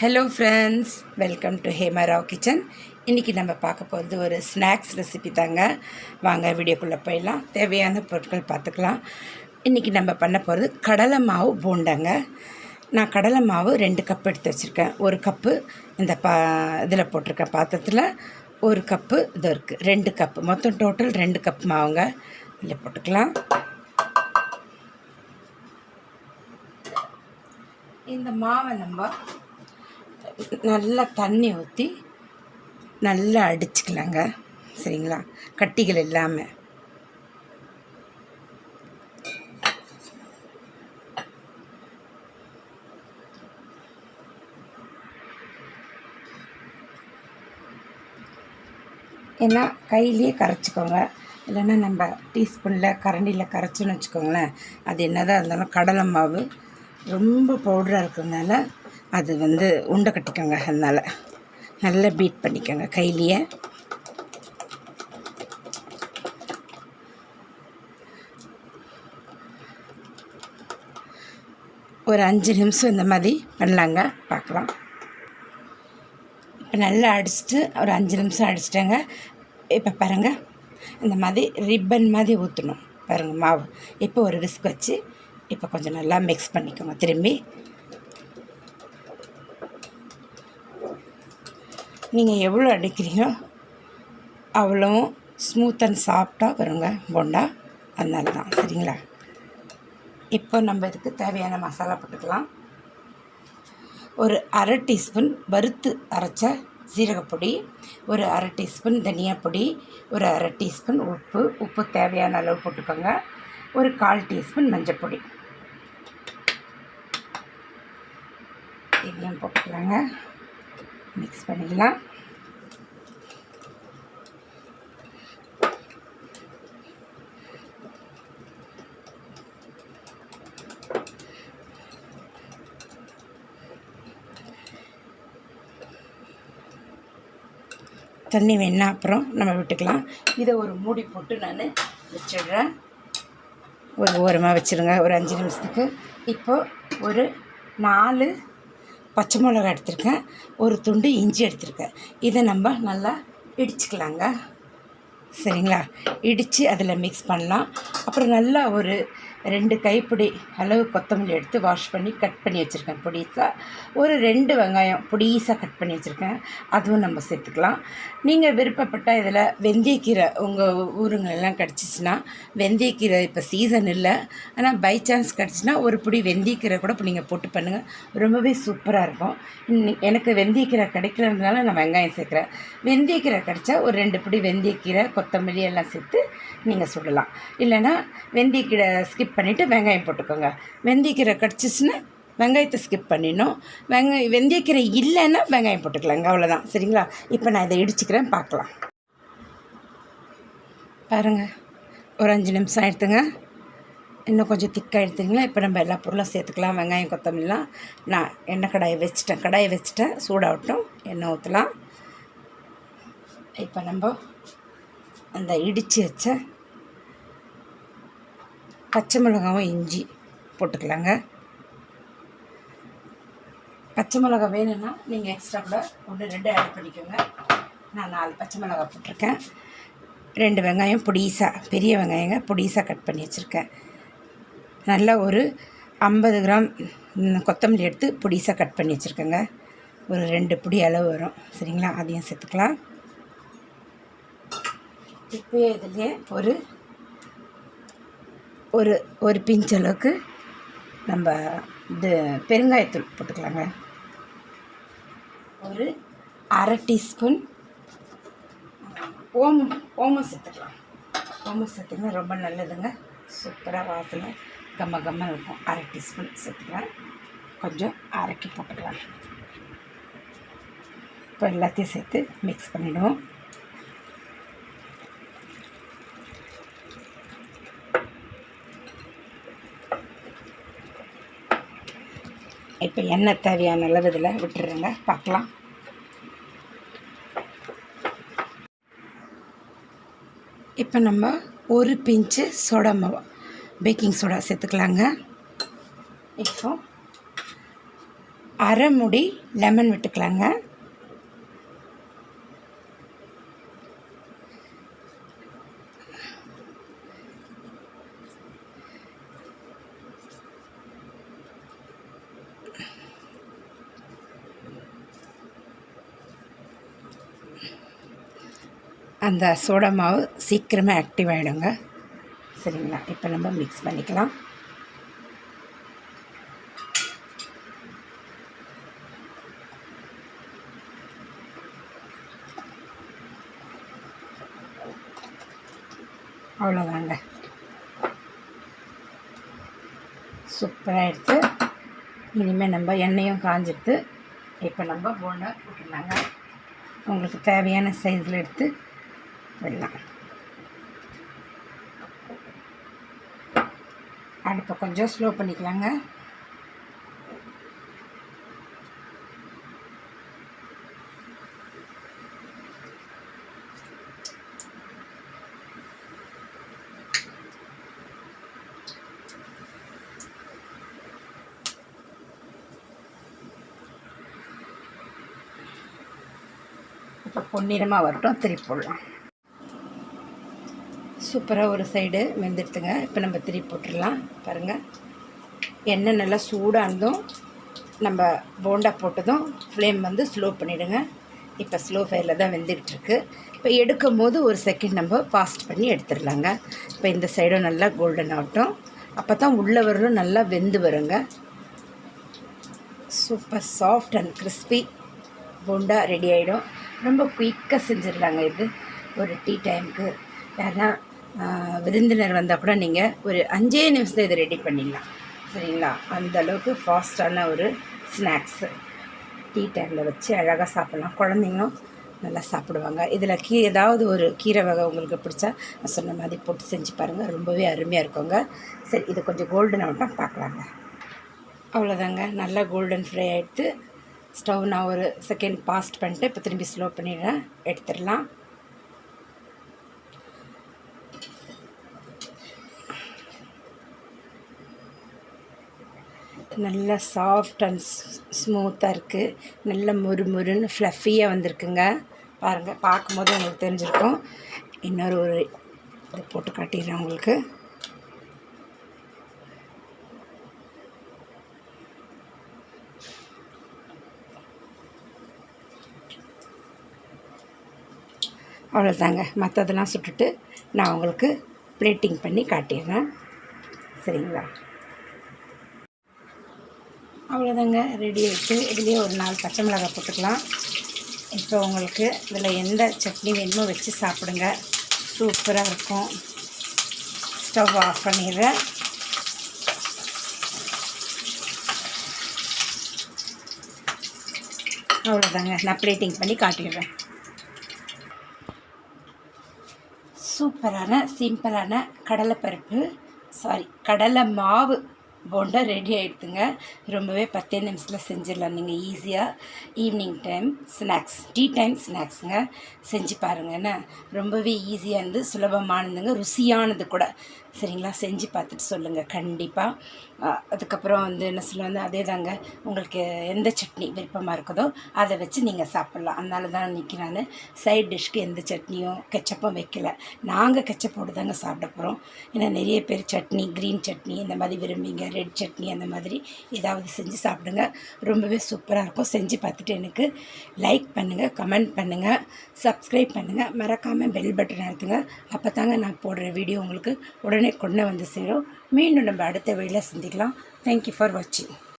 Hello friends welcome to Hemarao kitchen இன்றைக்கி நம்ம பார்க்க போகிறது ஒரு ஸ்நாக்ஸ் ரெசிபி தாங்க. வாங்க வீடியோக்குள்ளே போயிடலாம். தேவையான பொருட்கள் பார்த்துக்கலாம். இன்றைக்கி நம்ம பண்ண போகிறது கடலை மாவு போண்டாங்க. நான் கடலை மாவு ரெண்டு கப் எடுத்து வச்சுருக்கேன். ஒரு கப்பு இந்த பா இதில் போட்டிருக்கேன் பாத்திரத்தில் ஒரு கப்பு இது இருக்குது ரெண்டு கப்பு மொத்தம் டோட்டல் ரெண்டு கப் மாவுங்க. இதில் போட்டுக்கலாம். இந்த மாவை நம்ம நல்லா தண்ணி ஊற்றி நல்லா அடிச்சுக்கலாங்க. சரிங்களா? கட்டிகள் இல்லாமல் ஏன்னா கையிலேயே கரைச்சிக்கோங்க. இல்லைன்னா நம்ம டீஸ்பூனில் கரண்டியில் கரைச்சோன்னு வச்சுக்கோங்களேன் அது என்னதான் இருந்தாலும் கடலை மாவு ரொம்ப பவுடராக இருக்கிறதுனால அது வந்து உண்டை கட்டிக்கோங்க அதனால். நல்லா பீட் பண்ணிக்கோங்க கையிலேயே. ஒரு அஞ்சு நிமிஷம் இந்த மாதிரி பண்ணலாங்க. பார்க்கலாம். இப்போ நல்லா அடிச்சுட்டு ஒரு அஞ்சு நிமிஷம் அடிச்சிட்டேங்க. இப்போ பாருங்கள் இந்த மாதிரி ரிப்பன் மாதிரி ஊற்றணும் பாருங்கள் மாவு. இப்போ ஒரு விஸ்க் வச்சு இப்போ கொஞ்சம் நல்லா மிக்ஸ் பண்ணிக்கோங்க. திரும்பி நீங்கள் எவ்வளோ அடிக்கிறீங்களோ அவ்வளோ ஸ்மூத் அண்ட் சாஃப்டாக வருங்க போண்டா. அதனால தான் சரிங்களா? இப்போ நம்ம இதுக்கு தேவையான மசாலா போட்டுக்கலாம். ஒரு அரை டீஸ்பூன் வறுத்து அரைச்ச சீரகப்பொடி ஒரு அரை டீஸ்பூன் தனியாப்பொடி ஒரு அரை டீஸ்பூன் உப்பு. உப்பு தேவையான அளவு போட்டுக்கோங்க. ஒரு கால் டீஸ்பூன் மஞ்சப்பொடி. இதையும் போட்டுக்கலாங்க. மிக்ஸ் பண்ணிக்கலாம். தண்ணி வேணா அப்புறம் நம்ம விட்டுக்கலாம். இதை ஒரு மூடி போட்டு நான் வச்சிடுறேன். ஒரு ஓரமாக வச்சுருங்க. ஒரு அஞ்சு நிமிஷத்துக்கு. இப்போது ஒரு நாலு பச்சை மிளகா எடுத்திருக்கேன். ஒரு துண்டு இஞ்சி எடுத்திருக்கேன். இதை நம்ம நல்லா இடிச்சுக்கலாங்க. சரிங்களா? இடித்து அதில் மிக்ஸ் பண்ணலாம். அப்புறம் நல்லா ஒரு ரெண்டு கைப்பிடி அளவு கொத்தமல்லி எடுத்து வாஷ் பண்ணி கட் பண்ணி வச்சுருக்கேன். பொடிசாக ஒரு ரெண்டு வெங்காயம் பொடிசாக கட் பண்ணி வச்சுருக்கேன். அதுவும் நம்ம சேர்த்துக்கலாம். நீங்கள் விருப்பப்பட்டால் இதில் வெந்தயக்கீரை உங்கள் ஊருங்களெல்லாம் கிடச்சிச்சின்னா வெந்தயக்கீரை இப்போ சீசன் இல்லை. ஆனால் பை சான்ஸ் கிடச்சின்னா ஒரு பிடி வெந்தயக்கீரை கூட இப்போ நீங்கள் போட்டு பண்ணுங்கள் ரொம்பவே சூப்பராக இருக்கும். எனக்கு வெந்தயக்கீரை கிடைக்கிறதுனால நான் வெங்காயம் சேர்க்குறேன். வெந்தயக்கீரை கிடச்சா ஒரு ரெண்டு பிடி வெந்தயக்கீரை கொத்தமல்லி எல்லாம் சேர்த்து நீங்கள் சுடலாம். இல்லைன்னா வெந்தயக்கீரை ஸ்கிப் பண்ணிவிட்டு வெங்காயம் போட்டுக்கோங்க. வெந்தயக்கீரை கிடச்சிச்சின்னா வெங்காயத்தை ஸ்கிப் பண்ணிடணும். வெங்காயம் வெந்தயக்கீரை இல்லைன்னா வெங்காயம் போட்டுக்கலாங்க. அவ்வளோதான் சரிங்களா? இப்போ நான் இதை இடிச்சுக்கிறேன். பார்க்கலாம். பாருங்கள் ஒரு அஞ்சு நிமிஷம் எடுத்துங்க இன்னும் கொஞ்சம் திக்காக எடுத்துங்களா இப்போ நம்ம எல்லா பொருளும் சேர்த்துக்கலாம். வெங்காயம் கொத்தமல்லாம் நான் எண்ணெய் கடாயை வச்சுட்டேன். கடாயை வச்சுட்டேன். சூடாகட்டும். எண்ணெய் ஊற்றலாம் இப்போ நம்ம அந்த இடித்து வச்ச பச்சை மிளகாவும் இஞ்சி போட்டுக்கலாங்க. பச்சை மிளகா வேணும்னா நீங்கள் எக்ஸ்ட்ரா கூட ஒன்று ரெண்டு ஆட் பண்ணிக்கோங்க. நான் நாலு பச்சை மிளகா போட்டிருக்கேன். ரெண்டு வெங்காயம் பொடிசாக பெரிய வெங்காயங்க பொடிசாக கட் பண்ணி வச்சுருக்கேன். நல்லா ஒரு ஐம்பது கிராம் கொத்தமல்லி எடுத்து பொடிசாக கட் பண்ணி வச்சுருக்கேங்க. ஒரு ரெண்டு பிடி அளவு வரும். சரிங்களா? அதையும் சேர்த்துக்கலாம். இப்போயே இதுலேயே ஒரு ஒரு ஒரு பிஞ்ச் அளவுக்கு நம்ம இது பெருங்காயத்தூள் போட்டுக்கலாங்க. ஒரு அரை டீஸ்பூன் ஓமம் ஓமம் சேர்த்துக்கலாம். ஓமம் சேர்த்துங்க ரொம்ப நல்லதுங்க. சூப்பராக வாசனை கம்ம கம்ம இருக்கும். அரை டீஸ்பூன் சேர்த்துக்கலாம். கொஞ்சம் அரைக்கி போட்டுக்கலாம். இப்போ எல்லாத்தையும் சேர்த்து மிக்ஸ் பண்ணிவிடுவோம் இப்போ எண்ணெய் தேவையான அளவு இதில் விட்டுருங்க பார்க்கலாம். இப்போ நம்ம ஒரு பிஞ்சு சோடா மாவு பேக்கிங் சோடா சேர்த்துக்கலாங்க. இப்போ அரை முடி லெமன் விட்டுக்கலாங்க. அந்த சோடா மாவு சீக்கிரமாக ஆக்டிவ் ஆகிடுங்க சரிங்களா? இப்போ நம்ம மிக்ஸ் பண்ணிக்கலாம். அவ்வளோதாங்க சூப்பராக எடுத்து இனிமேல் நம்ம எண்ணெயும் காஞ்சிட்டு இப்போ நம்ம போண்டா போட்டுடலாங்க. உங்களுக்கு தேவையான சைஸில் எடுத்து விடலாம் அடுப்பை கொஞ்சம் ஸ்லோ பண்ணிக்கலாங்க. இப்போ பொன்னிறமாக வரட்டும் திருப்பி போடலாம். சூப்பராக ஒரு சைடு வெந்துடுத்துங்க இப்போ நம்ம திருப்பி போட்டுடலாம். பாருங்கள் எண்ணெய் நல்லா சூடாக இருந்தும் நம்ம போண்டா போட்டதும் ஃப்ளேம் வந்து ஸ்லோ பண்ணிவிடுங்க இப்போ ஸ்லோ ஃபயரில் தான் வெந்துக்கிட்டுருக்கு இப்போ எடுக்கும் போது ஒரு செகண்ட் நம்ம ஃபாஸ்ட் பண்ணி எடுத்துடலாங்க. இப்போ இந்த சைடும் நல்லா கோல்டன் ஆகட்டும். அப்போ தான் உள்ளே வரலும் நல்லா வெந்து வருங்க. Super soft and crispy bonda ready ஆகிடும் ரொம்ப குயிக்காக செஞ்சிடலாங்க இது. ஒரு டீ டைமுக்கு யாருன்னா விருந்தினர் வந்தால் கூட நீங்கள் ஒரு அஞ்சே நிமிஷத்தில் இதை ரெடி பண்ணிடலாம். சரிங்களா? அந்த அளவுக்கு ஃபாஸ்டான ஒரு ஸ்நாக்ஸு டீ டைமில் வச்சு அழகாக சாப்பிட்லாம். குழந்தைங்களும் நல்லா சாப்பிடுவாங்க. இதில் கீ ஏதாவது ஒரு கீரை வகை உங்களுக்கு பிடிச்சா நான் சொன்ன மாதிரி போட்டு செஞ்சு பாருங்கள் ரொம்பவே அருமையாக இருக்குங்க. சரி இது கொஞ்சம் கோல்டன் ஆகட்டும் பார்க்கலாங்க. அவ்வளோதாங்க நல்லா கோல்டன் ஃப்ரை ஆகிட்டு ஸ்டவ் நான் ஒரு செகண்ட் பாஸ்ட் பண்ணிட்டு இப்போ திரும்பி ஸ்லோ பண்ணிடுறேன். எடுத்துடலாம். நல்லா சாஃப்ட் அண்ட் ஸ்மூத்தாக இருக்குது நல்ல முறு முறுன்னு ஃப்ளஃபியாக வந்திருக்குங்க. பாருங்கள் பார்க்கும்போது உங்களுக்கு தெரிஞ்சிருக்கும். இன்னொரு ஒரு இது போட்டு காட்டிடுறேன் உங்களுக்கு. அவ்வளோதாங்க மற்றதெல்லாம் சுட்டுட்டு நான் உங்களுக்கு பிளேட்டிங் பண்ணி காட்டிடுறேன். சரிங்களா? அவ்வளோதாங்க ரெடி ஆகிட்டு இதுலேயே ஒரு நாலு பச்சை மிளகாய் போட்டுக்கலாம். இப்போ உங்களுக்கு இதில் எந்த சட்னி வேணுமோ வச்சு சாப்பிடுங்க. சூப்பராக இருக்கும். ஸ்டவ் ஆஃப் பண்ணிடுறேன் அவ்வளோதாங்க நான் பிளேட்டிங் பண்ணி காட்டிடுறேன். சூப்பரான சிம்பிளான கடலைப்பருப்பு. சாரி கடலை மாவு. போண்டா ரெடி ஆகிடுதுங்க ரொம்பவே பத்தே நிமிஷத்தில் செஞ்சிடலாம். நீங்கள் ஈஸியாக evening time snacks tea time ஸ்நாக்ஸுங்க செஞ்சு பாருங்கண்ணே ரொம்பவே ஈஸியாக இருந்து சுலபமானதுங்க. ருசியானது கூட. சரிங்களா? செஞ்சு பார்த்துட்டு சொல்லுங்கள் கண்டிப்பாக அதுக்கப்புறம் வந்து என்ன சொல்லுவாங்க? அதே தாங்க உங்களுக்கு எந்த சட்னி விருப்பமாக இருக்குதோ அதை வச்சு நீங்கள் சாப்பிட்லாம். அதனால தான் இன்றைக்கி நான் சைட் டிஷ்க்கு எந்த சட்னியும் கெச்சப்பும் வைக்கல. நாங்கள் கெச்சப்போடு தாங்க சாப்பிட போகிறோம் ஏன்னா நிறைய பேர் சட்னி க்ரீன் சட்னி இந்த மாதிரி விரும்பிங்க ரெட் சட்னி அந்த மாதிரி ஏதாவது செஞ்சு சாப்பிடுங்க. ரொம்பவே சூப்பராக இருக்கும். செஞ்சு பார்த்துட்டு எனக்கு லைக் பண்ணுங்கள் கமெண்ட் பண்ணுங்கள் சப்ஸ்கிரைப் பண்ணுங்கள் மறக்காமல் பெல் பட்டன் அழுத்துங்க. அப்போ தாங்க நான் போடுற வீடியோ உங்களுக்கு உடனே கொண்டு வந்து சேரும். மீண்டும் நம்ம அடுத்த வீடியோவில் சந்திக்கலாம். தேங்க்யூ ஃபார் வாட்சிங்